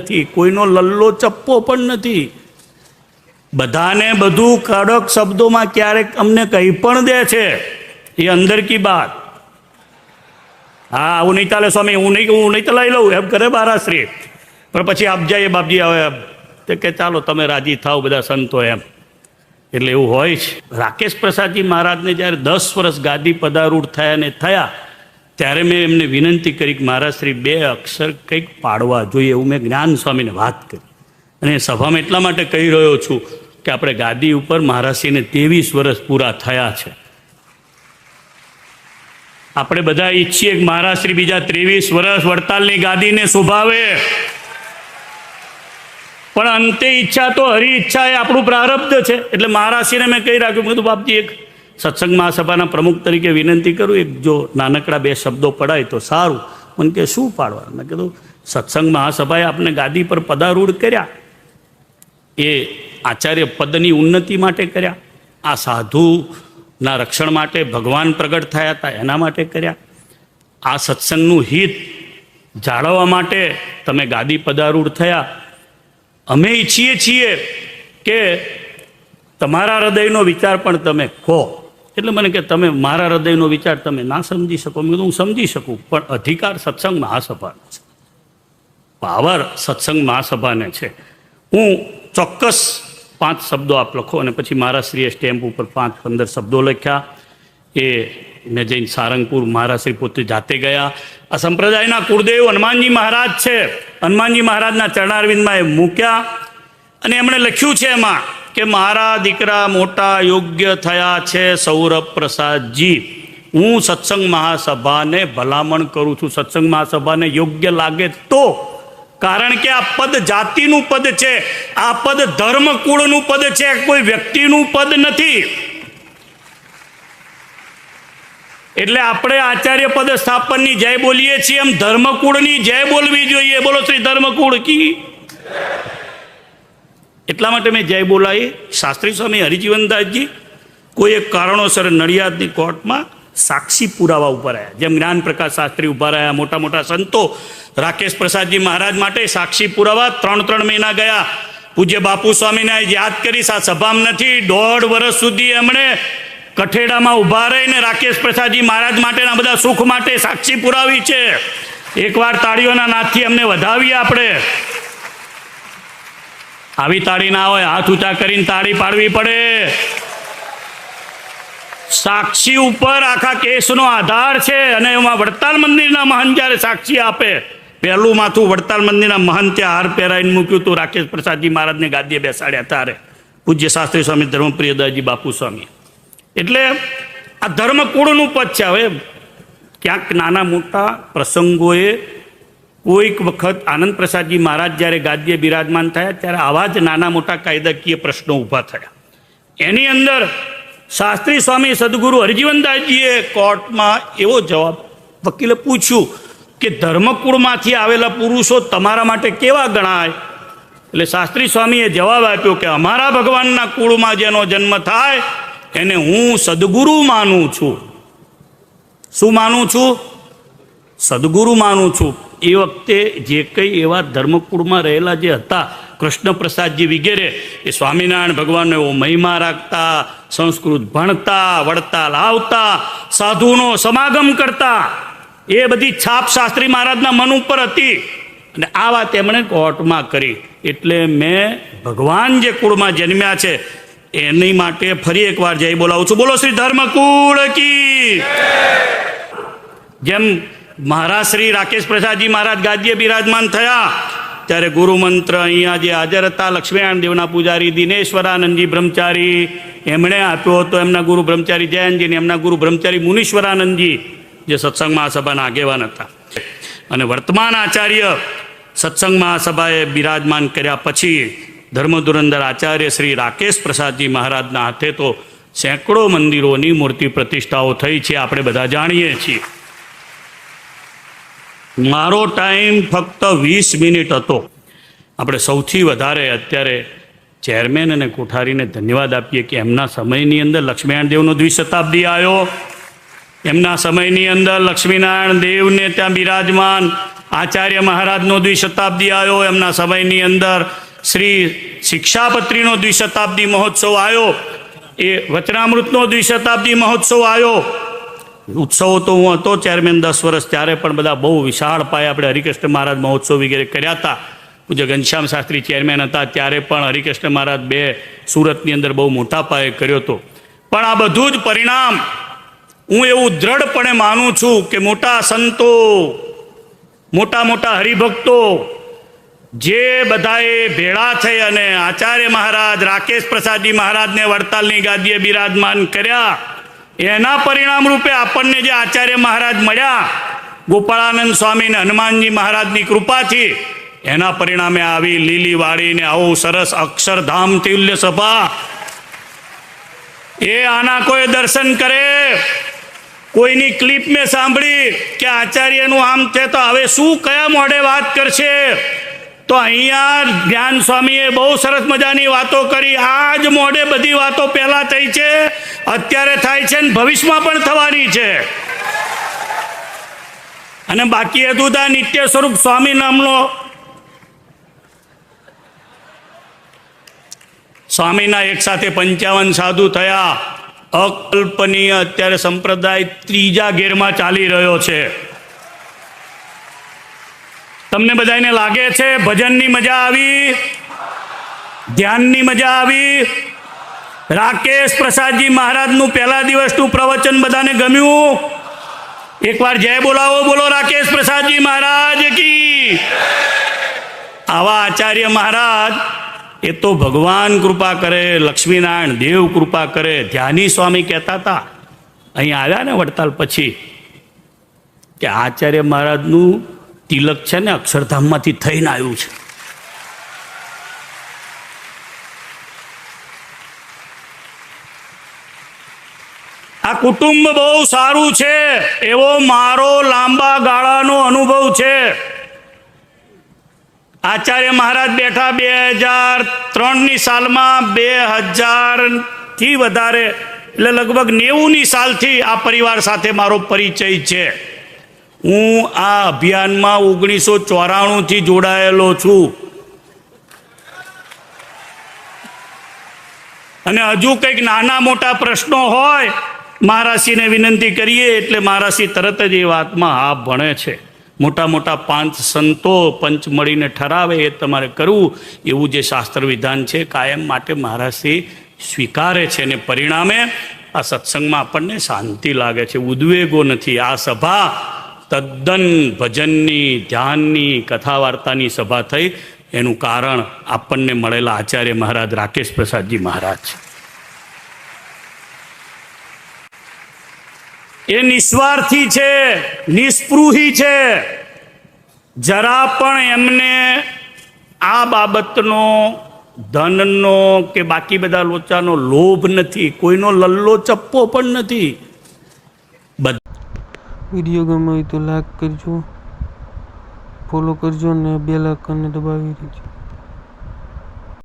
નથી. કોઈનો લલ્લો ચપ્પો પણ નથી. બધાને બધું કડક શબ્દોમાં ક્યારેક અમને કહી પણ દે છે, એ અંદર કી બાત. હા, હું નહીં ચાલે સ્વામી, હું નહીં હું નહીં ચલાવી લઉં, એમ કરે બારાશ્રી. પણ પછી આપજાઈએ બાપજી હવે તે કે ચાલો, તમે રાજી થાવ બધા સંતો એમ. એટલે એવું હોય છે રાકેશ પ્રસાદજી મહારાજને જ્યારે દસ વર્ષ ગાદી પદારૂઢ થયા ને થયા ત્યારે મેં એમને વિનંતી કરી કે મહારાજ શ્રી બે અક્ષર કંઈક પાડવા જોઈએ એવું મેં જ્ઞાન સ્વામીને વાત કરી. અને સભામાં એટલા માટે કહી રહ્યો છું કે આપણે ગાદી ઉપર મહારાજશ્રીને ત્રેવીસ વર્ષ પૂરા થયા છે. આપણે બધા ઈચ્છીએ કે મહારાજશ્રી બીજા ત્રેવીસ વર્ષ વડતાલની ગાદીને શોભાવે. પણ અંતે ઈચ્છા તો હરી ઈચ્છા એ આપણું પ્રારબ્ધ છે. એટલે મહારાજશ્રીને મેં કહી રાખ્યું, મેં કીધું, બાપજી, એક સત્સંગ મહાસભાના પ્રમુખ તરીકે વિનંતી કરું, એક જો નાનકડા બે શબ્દો પડાય તો સારું. મને કે શું પાડવા મેં કીધું, સત્સંગ મહાસભાએ આપણે ગાદી પર પદારૂઢ કર્યા. એ આચાર્ય પદની ઉન્નતિ માટે કર્યા. આ સાધુના રક્ષણ માટે ભગવાન પ્રગટ થયા હતા, એના માટે કર્યા. આ સત્સંગનું હિત જાળવવા માટે તમે ગાદી પદારૂઢ થયા. અમે ઈચ્છીએ છીએ કે તમારા હૃદયનો વિચાર પણ તમે કહો એટલે મને કે તમે મારા હૃદયનો વિચાર તમે ના સમજી શકો. મેં હું સમજી શકું, પણ અધિકાર સત્સંગ મહાસભાનો છે. પાવર સત્સંગ મહાસભાને છે. હું ચોક્કસ પાંચ શબ્દો આપ લખો અને પછી મારા શ્રીએ સ્ટેમ્પ ઉપર પાંચ પંદર શબ્દો લખ્યા. એ મેં જઈને સારંગપુર મહારાજશ્રી પોતે જાતે ગયા. આ સંપ્રદાયના કુળદેવ હનુમાનજી મહારાજ છે. હનુમાનજી મહારાજના ચરણારવિંદમાં એ મૂક્યા. અને એમણે લખ્યું છે એમાં કે મારા દીકરા મોટા યોગ્ય થયા છે સૌરભ પ્રસાદજી હું સત્સંગ મહાસભાને ભલામણ કરું છું. સત્સંગ મહાસભાને યોગ્ય લાગે તો. કારણ કે આ પદ જાતિનું પદ છે. આ પદ ધર્મ કુળનું પદ છે. કોઈ વ્યક્તિનું પદ નથી. એટલે આપણે આચાર્ય પદ સ્થાપનની જય બોલીએ છીએ. એમ ધર્મકુળની જય બોલવી જોઈએ. બોલો શ્રી ધર્મકુળ કી. એટલા માટે મેં જય બોલાવી. શાસ્ત્રી સ્વામી હરિજીવનદાસજી કોઈ એક કારણોસર નડિયાદની કોર્ટમાં સાક્ષી પુરાવા ઊભા રહ્યા. જેમ જ્ઞાન પ્રકાશ શાસ્ત્રી ઊભા રહ્યા, મોટા મોટા સંતો, રાકેશ પ્રસાદજી મહારાજ માટે સાક્ષી પુરાવા ત્રણ ત્રણ મહિના ગયા. પૂજ્ય બાપુ સ્વામીને યાદ કરીશ, આ સભામાં નથી, દોઢ વર્ષ સુધી એમણે કઠેડામાં ઊભા રહીને રાકેશ પ્રસાદજી મહારાજ માટેના બધા સુખ માટે સાક્ષી પુરાવી છે. એકવાર તાળીઓના નાથથી અમને વધાવીએ આપણે. આવી તાળી ના હોય, હાથ ઊંચા કરીને તાળી પાડવી પડે. સાક્ષી ઉપર આખા કેસનો આધાર છે અને એમાં વડતાલ મંદિરના મહંત જ્યારે સાક્ષી આપે, પહેલું માથું વડતાલ મંદિરના મહંતે હાર પહેરાઈને મૂક્યું હતું, રાકેશ પ્રસાદજી મહારાજને ગાદીએ બેસાડ્યા ત્યારે. પૂજ્ય શાસ્ત્રી સ્વામી ધર્મપ્રિયદાસજી બાપુ સ્વામી. એટલે આ ધર્મકુળનું પદ છે. હવે ક્યાંક નાના મોટા પ્રસંગોએ કોઈક વખત આનંદ પ્રસાદજી મહારાજ જ્યારે ગાદ્ય બિરાજમાન થયા, ત્યારે આવા જ નાના મોટા કાયદાકીય પ્રશ્નો ઊભા થયા. એની અંદર શાસ્ત્રી સ્વામી સદગુરુ હરજીવનદાસજીએ કોર્ટમાં એવો જવાબ વકીલે પૂછ્યું કે ધર્મકુળમાંથી આવેલા પુરુષો તમારા માટે કેવા ગણાય? એટલે શાસ્ત્રી સ્વામીએ જવાબ આપ્યો કે અમારા ભગવાનના કુળમાં જેનો જન્મ થાય, એને હું સદગુરુ માનું છું. શું માનું છું? સદગુરુ માનું છું. એ વખતે જે કંઈ એવા ધર્મકુળમાં રહેલા જે હતા કૃષ્ણ પ્રસાદજી વગેરે, એ સ્વામિનારાયણ ભગવાનનો એવો મહિમા રાખતા, સંસ્કૃત ભણતા, વળતા, લાવતા, સાધુનો સમાગમ કરતા, એ બધી છાપ શાસ્ત્રી મહારાજના મન ઉપર હતી. અને આ વાત એમણે કોર્ટમાં કરી. એટલે મેં ભગવાન જે કુળમાં જન્મ્યા છે, એની માટે ફરી એકવાર જય બોલાવું છું. બોલો શ્રી ધર્મકુળ કી જેમ મહારાજ શ્રી રાકેશ પ્રસાદજી મહારાજ ગાદીએ બિરાજમાન થયા. ત્યારે ગુરુમંત્ર અહીંયા જે હાજર હતા, લક્ષ્મીનારાયણ દેવના પૂજારી, દિનેશ્વરાનંદજી બ્રહ્મચારી, એમણે આપ્યો હતો એમના ગુરુ બ્રહ્મચારી જયંતજી અને એમના ગુરુ બ્રહ્મચારી મુનીશ્વરાનંદજી, જે સત્સંગ મહાસભાના આગેવાન હતા. અને વર્તમાન આચાર્ય સત્સંગ મહાસભાએ બિરાજમાન કર્યા પછી ધર્મધુરંદર આચાર્ય શ્રી રાકેશ પ્રસાદજી મહારાજના હાથે તો સેંકડો મંદિરોની મૂર્તિ પ્રતિષ્ઠાઓ થઈ છે, આપણે બધા જાણીએ છીએ. મારો ટાઈમ ફક્ત વીસ મિનિટ હતો. આપણે સૌથી વધારે અત્યારે ચેરમેન અને કોઠારીને ધન્યવાદ આપીએ કે એમના સમયની અંદર લક્ષ્મીનારાયણ દેવનો દ્વિશતાબ્દી આવ્યો. એમના સમયની અંદર લક્ષ્મીનારાયણ દેવને ત્યાં બિરાજમાન આચાર્ય મહારાજનો દ્વિશતાબ્દી આવ્યો. એમના સમયની અંદર શ્રી શિક્ષાપત્રીનો દ્વિશતાબ્દી મહોત્સવ આવ્યો. એ વચનામૃતનો દ્વિશતાબ્દી મહોત્સવ આવ્યો. ઉત્સવો તો હું હતો ચેરમેન દસ વર્ષ ત્યારે, પણ બધા બહુ વિશાળ પાયે આપણે હરિકૃષ્ણ મહારાજ મહોત્સવ વગેરે કર્યા હતા. પૂજ્ય ઘનશ્યામ શાસ્ત્રી ચેરમેન હતા ત્યારે પણ હરિકૃષ્ણ મહારાજ બે સુરતની અંદર બહુ મોટા પાયે કર્યો હતો. પણ આ બધું જ પરિણામ હું એવું દ્રઢપણે માનું છું કે મોટા સંતો, મોટા મોટા હરિભક્તો, જે બધાએ ભેળા થઈ અને આચાર્ય મહારાજ રાકેશ પ્રસાદજી મહારાજને વડતાલની ગાદીએ બિરાજમાન કર્યા એના પરિણામ રૂપે આપણને જે આચાર્ય મહારાજ મળ્યા, ગોપાળાનંદ સ્વામી ને હનુમાનજી મહારાજની કૃપાથી, એના પરિણામે આવી લીલી વાળીને આવું સરસ અક્ષરધામ તુલ્ય સભા. એ આના કોઈ દર્શન કરે? કોઈની ક્લિપ મેં સાંભળી કે આચાર્યનું આમ છે તો હવે શું કયા મોઢે વાત કરશે? તો અહીંયા જ્ઞાન સ્વામીએ બહુ સરસ મજાની વાતો કરી. આ જ મોઢે બધી વાતો પહેલાં થઈ છે, અત્યારે થાય છે ને ભવિષ્યમાં પણ થવાની છે. અને બાકી હતું ત્યાં નિત્ય સ્વરૂપ સ્વામી નામનો સ્વામીના એક સાથે પંચાવન સાધુ થયા. અકલ્પનીય અત્યારે સંપ્રદાય ત્રીજા ગેરમાં ચાલી રહ્યો છે. તમને બધાને લાગે છે ભજનની મજા આવી? ધ્યાનની મજા આવી? રાકેશ પ્રસાદજી મહારાજનું પહેલા દિવસનું પ્રવચન બધાને ગમ્યું? એકવાર જય બોલાવો, બોલો રાકેશ પ્રસાદજી મહારાજ કી. આવા આચાર્ય મહારાજ, એ તો ભગવાન કૃપા કરે, લક્ષ્મીનારાયણ દેવ કૃપા કરે, ધ્યાની સ્વામી કહેતા હતા. અહીં આવ્યા ને વડતાલ પછી કે આચાર્ય મહારાજનું તિલક છે ને અક્ષરધામમાંથી થઈને આવ્યું છે. આ કુટુંબ બહુ સારું છે, એવો મારો લાંબા ગાળાનો અનુભવ છે. આચાર્ય મહારાજ બેઠા બે હજાર ત્રણની સાલમાં બે હજારથી વધારે, એટલે લગભગ નેવુંની સાલથી આ પરિવાર સાથે મારો પરિચય છે. હું આ અભિયાનમાં ઓગણીસો ચોરાણુંથી જોડાયેલો છું. અને હજુ કંઈક નાના મોટા પ્રશ્નો હોય મહારાષ્ટ્રીને વિનંતી કરીએ, એટલે મહારાષ્ટ્રી તરત જ એ વાતમાં હા ભણે છે. મોટા મોટા પાંચ સંતો પંચ મળીને ઠરાવે, એ તમારે કરવું. એવું જે શાસ્ત્ર વિધાન છે, કાયમ માટે મહારાષ્ટ્રી સ્વીકારે છે. અને પરિણામે આ સત્સંગમાં આપણને શાંતિ લાગે છે. ઉદ્વેગો નથી. આ સભા તદ્દન ભજનની, ધ્યાનની કથા વાર્તાની સભા થઈ. એનું કારણ આપણને મળેલા આચાર્ય મહારાજ રાકેશ પ્રસાદજી મહારાજ એ નિસ્વાર્થી છે, નિસ્પૃહી છે. જરા પણ એમને આ બાબતનો, ધનનો કે બાકી બધા લોચાનો લોભ નથી. કોઈનો લલ્લો ચપ્પો પણ નથી. વીડિયો ગમ્યો હોય તો લાઈક કરજો ફોલો કરજો અને બેલ આઇકનને દબાવી દેજો.